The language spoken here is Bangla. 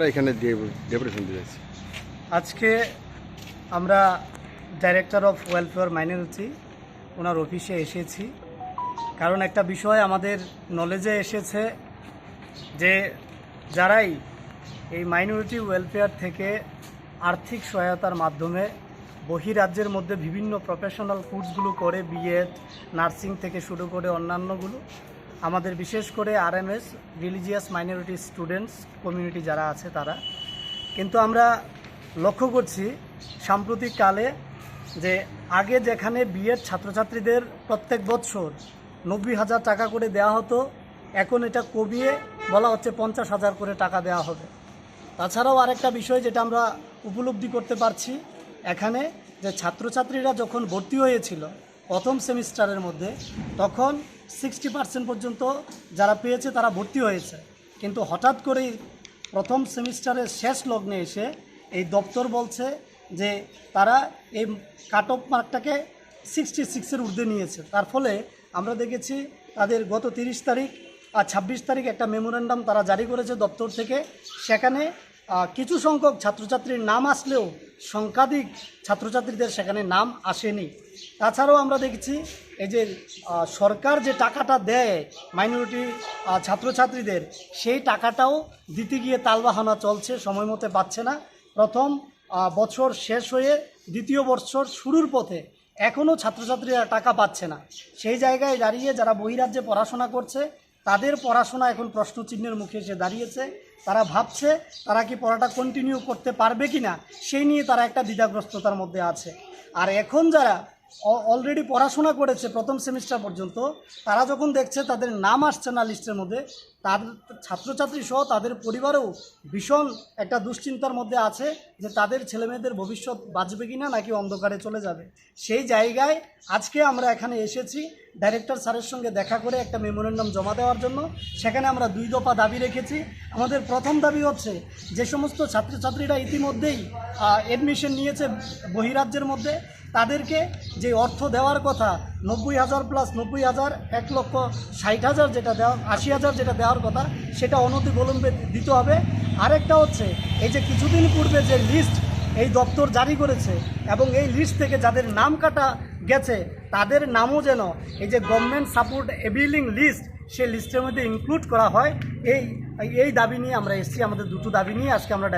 আমরা এখানে ডেপুটেশন দিয়ে যাচ্ছি। আজকে আমরা ডাইরেক্টর অফ ওয়েলফেয়ার মাইনরিটি ওনার অফিসে এসেছি। কারণ একটা বিষয় আমাদের নলেজে এসেছে যে যারাই এই মাইনরিটি ওয়েলফেয়ার থেকে আর্থিক সহায়তার মাধ্যমে বহিরাজ্যের মধ্যে বিভিন্ন প্রফেশনাল কোর্সগুলো করে বিএড নার্সিং থেকে শুরু করে অন্যান্যগুলো আমাদের বিশেষ করে RMS religious minority students community যারা আছে তারা। কিন্তু আমরা লক্ষ্য করছি সাম্প্রতিক কালে যে আগে যেখানে বিএড ছাত্রছাত্রীদের প্রত্যেক বছর নব্বই হাজার টাকা করে দেওয়া হতো, এখন এটা কমিয়ে বলা হচ্ছে পঞ্চাশ হাজার করে টাকা দেওয়া হবে। তাছাড়াও আরেকটা বিষয় যেটা আমরা উপলব্ধি করতে পারছি, এখানে যে ছাত্রছাত্রীরা যখন ভর্তি হয়েছিল প্রথম সেমিস্টারের মধ্যে, তখন সিক্সটি পার্সেন্ট পর্যন্ত যারা পেয়েছে তারা ভর্তি হয়েছে। কিন্তু হঠাৎ করেই প্রথম সেমিস্টারের শেষ লগ্নে এসে এই দপ্তর বলছে যে তারা এই কাট অফ মার্কটাকে সিক্সটি সিক্সের ঊর্ধ্বে নিয়েছে। তার ফলে আমরা দেখেছি তাদের গত তিরিশ তারিখ আর ছাব্বিশ তারিখ একটা মেমোরেন্ডাম তারা জারি করেছে দপ্তর থেকে। সেখানে কিছু সংখ্যক ছাত্রছাত্রীর নাম আসলেও সংখ্যাধিক ছাত্রছাত্রীদের সেখানে নাম আসেনি। তাছাড়াও আমরা দেখেছি এই যে সরকার যে টাকাটা দেয় মাইনরিটি ছাত্রছাত্রীদের, সেই টাকাটাও দিতে গিয়ে তালবাহানা চলছে, সময় মতো পাচ্ছে না। প্রথম বছর শেষ হয়ে দ্বিতীয় বছর শুরুর পথে এখনও ছাত্রছাত্রীরা টাকা পাচ্ছে না। সেই জায়গায় দাঁড়িয়ে যারা বহিরাজ্যে পড়াশোনা করছে তাদের পড়াশোনা এখন প্রশ্নচিহ্নের মুখে এসে দাঁড়িয়েছে। তারা ভাবছে, তারা কি পড়াটা কন্টিনিউ করতে পারবে কি না সেই নিয়ে তারা একটা দ্বিধাগ্রস্ততার মধ্যে আছে। আর এখন যারা অলরেডি পড়াশোনা করেছে প্রথম সেমিস্টার পর্যন্ত। তারা যখন দেখছে তাদের নাম আসছে না লিস্টের মধ্যে, তার ছাত্রছাত্রী সহ তাদের পরিবারেও ভীষণ একটা দুশ্চিন্তার মধ্যে আছে যে তাদের ছেলেমেয়েদের ভবিষ্যৎ বাঁচবে কি না নাকি অন্ধকারে চলে যাবে। সেই জায়গায় আজকে আমরা এখানে এসেছি ডাইরেক্টর স্যারের সঙ্গে দেখা করে একটা মেমোরেন্ডাম জমা দেওয়ার জন্য। সেখানে আমরা দুই দফা দাবি রেখেছি। আমাদের প্রথম দাবি হচ্ছে যে সমস্ত ছাত্রছাত্রীরা ইতিমধ্যেই অ্যাডমিশন নিয়েছে বহিরাজ্যের মধ্যে। তাদেরকে যে অর্থ দেওয়ার কথা, নব্বই হাজার প্লাস নব্বই হাজার, এক লক্ষ ষাট হাজার যেটা দেওয়া, আশি হাজার যেটা দেওয়ার কথা, সেটা অনতি বিলম্বে দিতে হবে। আরেকটা হচ্ছে, এই যে কিছুদিন পূর্বে যে লিস্ট এই দপ্তর জারি করেছে এবং এই লিস্ট থেকে যাদের নাম কাটা গেছে, তাদের নামও যেন এই যে গভর্নমেন্ট সাপোর্ট এবিলিং লিস্ট সেই লিস্টের মধ্যে ইনক্লুড করা হয়। এই এই দাবি নিয়ে আমরা এসেছি, আমাদের দুটো দাবি নিয়ে আজকে আমরা